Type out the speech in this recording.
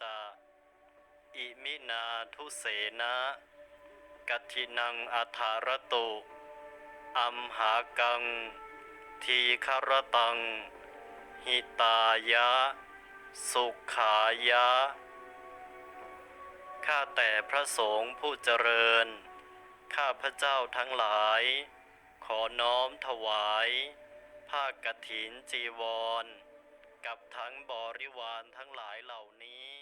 จะอิมินาทุเสนะกัทินังอัทารตุอัมหากัง ทีคารตัง หิตายะ สุขายะ ข้าแต่พระสงฆ์ผู้เจริญ ข้าพระเจ้าทั้งหลาย ขอน้อมถวาย ผ้ากฐินจีวร กับทั้งบริวารทั้งหลายเหล่านี้